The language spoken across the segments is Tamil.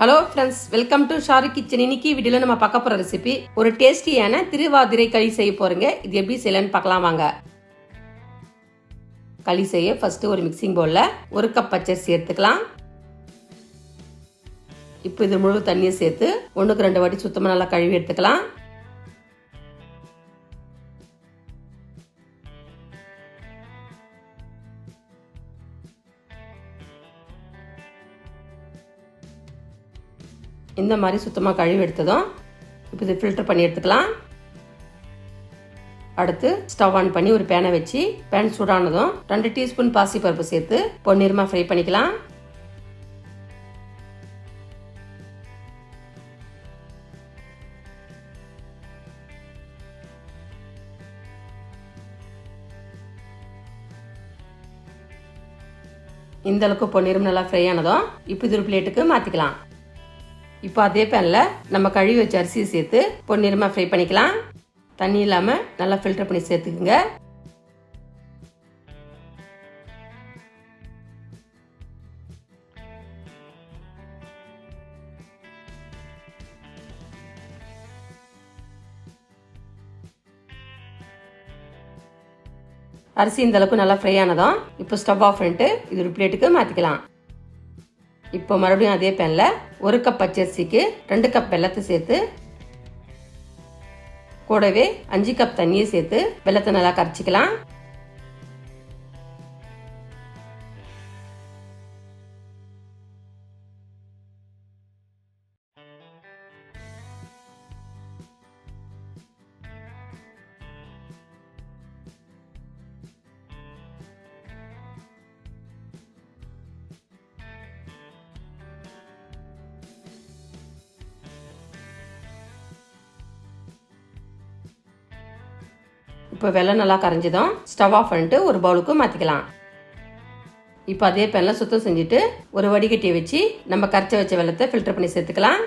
Hello friends welcome to Sharu kitchen இன்னைக்கு வீடியோல நம்ம பார்க்க போற ரெசிபி ஒரு டேஸ்டியான திருவாதிரை களி செய்ய போறீங்க. இது எப்படி செய்யலாம்னு பார்க்கலாம் வாங்க. களி செய்ய ஃபர்ஸ்ட் ஒரு மிக்சிங் பவுல்ல ஒரு கப் பச்சரிசி எடுத்துக்கலாம் இப்போ இது முழு தண்ணியை சேர்த்து ஒன்றுக்கு ரெண்டு வாட்டி சுத்தமாக நல்லா கழுவி எடுத்துக்கலாம். இந்த மாதிரி சுத்தமாக கழுவி எடுத்ததும் இப்போ இது ஃபில்டர் பண்ணி எடுத்துக்கலாம். அடுத்து ஸ்டவ் ஆன் பண்ணி ஒரு பேனை வச்சு பேன் சூடானதும் ரெண்டு டீஸ்பூன் பாசி பருப்பு சேர்த்து பொன்னிறமாக ஃப்ரை பண்ணிக்கலாம். இந்த அளவுக்கு பொன்னிறம் நல்லா ஃப்ரை ஆனதும் இப்போ இது ஒரு பிளேட்டுக்கு மாற்றிக்கலாம் இப்போ அதே பேனில் நம்ம கழுவி வச்ச அரிசியை சேர்த்து பொன்னிறமாக ஃப்ரை பண்ணிக்கலாம். தண்ணி இல்லாமல் நல்லா ஃபில்டர் பண்ணி சேர்த்துக்குங்க. அரிசி இந்த அளவுக்கு நல்லா ஃப்ரை ஆனதும் இப்போ ஸ்டவ் ஆஃப் பண்ணிட்டு இது ஒரு பிளேட்டுக்கு மாற்றிக்கலாம் இப்போ மறுபடியும் அதே பேனில் ஒரு கப் பச்சரிசிக்கு ரெண்டு கப் வெள்ளத்தை சேர்த்து கூடவே அஞ்சு கப் தண்ணியை சேர்த்து வெள்ளத்தை நல்லா கரைச்சிக்கலாம். இப்போ வெள்ளம் நல்லா கரைஞ்சதும். ஸ்டவ் ஆஃப் பண்ணிட்டு ஒரு பவுலுக்கு மாற்றிக்கலாம் இப்போ அதே பேனில் சுத்தம் செஞ்சுட்டு ஒரு வடிகட்டியை வச்சு நம்ம கரைச்சி வச்ச வெள்ளத்தை ஃபில்டர் பண்ணி சேர்த்துக்கலாம்.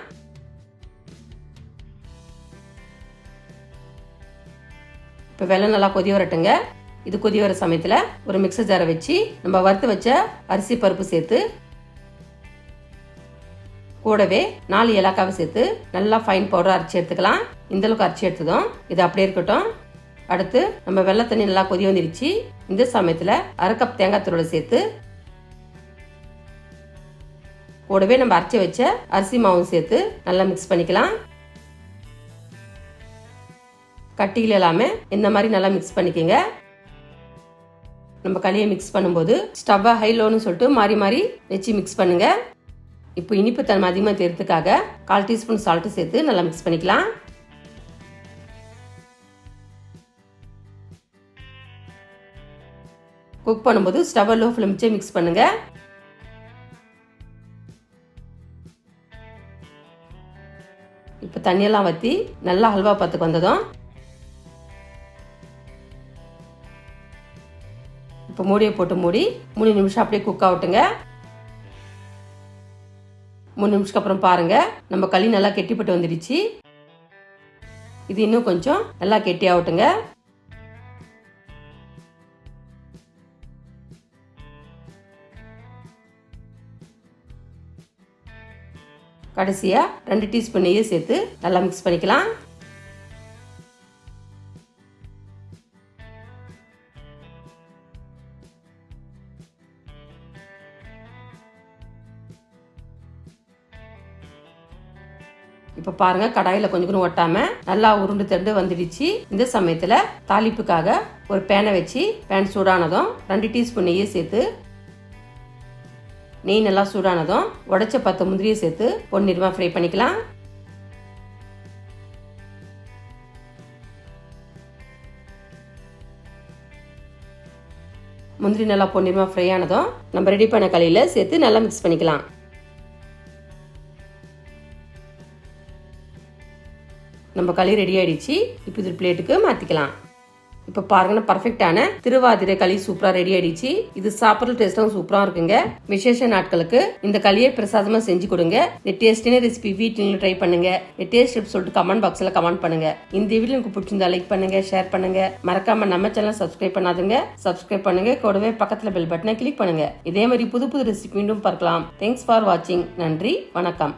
இப்போ வெள்ளம் நல்லா கொதி வரட்டுங்க. இது கொதி வர சமயத்தில் ஒரு மிக்சர் ஜாரை வச்சு நம்ம வறுத்து வச்ச அரிசி பருப்பு சேர்த்து கூடவே நாலு ஏலக்காவை சேர்த்து நல்லா ஃபைன் பவுடர் அரைச்சி எடுத்துக்கலாம். இந்தளவுக்கு அரைச்சி எடுத்ததும் இது அப்படியே இருக்கட்டும். அடுத்து நம்ம வெள்ளை தண்ணி நல்லா கொதி வந்துருச்சு. இந்த சமயத்தில் அரை கப் தேங்காய் துருளை சேர்த்து கூடவே நம்ம அரைச்சி வச்ச அரிசி மாவும் சேர்த்து நல்லா மிக்ஸ் பண்ணிக்கலாம். கட்டிகள் எல்லாமே இந்த மாதிரி நல்லா மிக்ஸ் பண்ணிக்கோங்க. நம்ம களியை மிக்ஸ் பண்ணும்போது ஸ்டவ்வை ஹை லோன்னு சொல்லிட்டு மாறி மாறி வச்சு மிக்ஸ் பண்ணுங்க. இப்போ இனிப்பு தன்மை அதிகமாக தேர்த்துக்காக கால் டீஸ்பூன் சால்ட்டு சேர்த்து நல்லா மிக்ஸ் பண்ணிக்கலாம். குக் பண்ணும்போது ஸ்டவ் லோ ஃப்ளேம் மிக்ஸ் பண்ணுங்க. இப்போ தண்ணியெல்லாம் வற்றி நல்லா ஹல்வா பார்த்துக்கு வந்ததும். இப்போ மூடியை போட்டு மூடி மூணு நிமிஷம் அப்படியே குக் ஆகட்டுங்க. மூணு நிமிஷத்துக்கு அப்புறம் பாருங்க நம்ம களி நல்லா கெட்டிப்பட்டு வந்துடுச்சு. இது இன்னும் கொஞ்சம் நல்லா கெட்டி ஆகட்டுங்க. கடைசியாக ரெண்டு டீஸ்பூன் நெய்யை சேர்த்து நல்லா மிக்ஸ் பண்ணிக்கலாம். இப்போ பாருங்க கடாயில் கொஞ்சம் கொஞ்சம் ஒட்டாமல் நல்லா உருண்டு திரண்டு வந்துடுச்சு. இந்த சமயத்தில் தாளிப்புக்காக ஒரு பேனை வச்சு பேன் சூடானதும் ரெண்டு டீஸ்பூன் நெய்யை சேர்த்து நெய் நல்லா சூடானதும் உடைச்ச பத்து முந்திரியை சேர்த்து பொன்னிறமாக ஃப்ரை பண்ணிக்கலாம். முந்திரி நல்லா பொன்னிறமாக ஃப்ரை ஆனதும் நம்ம ரெடி பண்ண களியில் சேர்த்து நல்லா மிக்ஸ் பண்ணிக்கலாம். நம்ம களி ரெடி ஆயிடுச்சு. இப்போ இது பிளேட்டுக்கு மாற்றிக்கலாம் இப்போ பாருங்கன்னா பர்ஃபெக்டான திருவாதிரை களி சூப்பரா ரெடி ஆயிடுச்சு. இது சாப்பிட்ற டேஸ்ட்டும் சூப்பரா இருக்குங்க. விசேஷ நாட்களுக்கு இந்த களியை பிரசாதமா செஞ்சு கொடுங்க. இந்த டேஸ்டின ரெசிபி வீட்டில் ட்ரை பண்ணுங்க. இந்த டேஸ்ட் சொல்லிட்டு கமெண்ட் பாக்ஸ்ல கமெண்ட் பண்ணுங்க. இந்த வீடியோ உங்களுக்கு பிடிச்சிருந்தா லைக் பண்ணுங்க ஷேர் பண்ணுங்க. மறக்காம நம்ம சேனல் சப்ஸ்கிரைப் பண்ணாதுங்க. சப்ஸ்கிரைப் பண்ணுங்க. கூடவே பக்கத்துல பெல் பட்டனை கிளிக் பண்ணுங்க. இதே மாதிரி புது புது ரெசிபி மீண்டும் பார்க்கலாம். தேங்க்ஸ் ஃபார் வாட்சிங் நன்றி. வணக்கம்.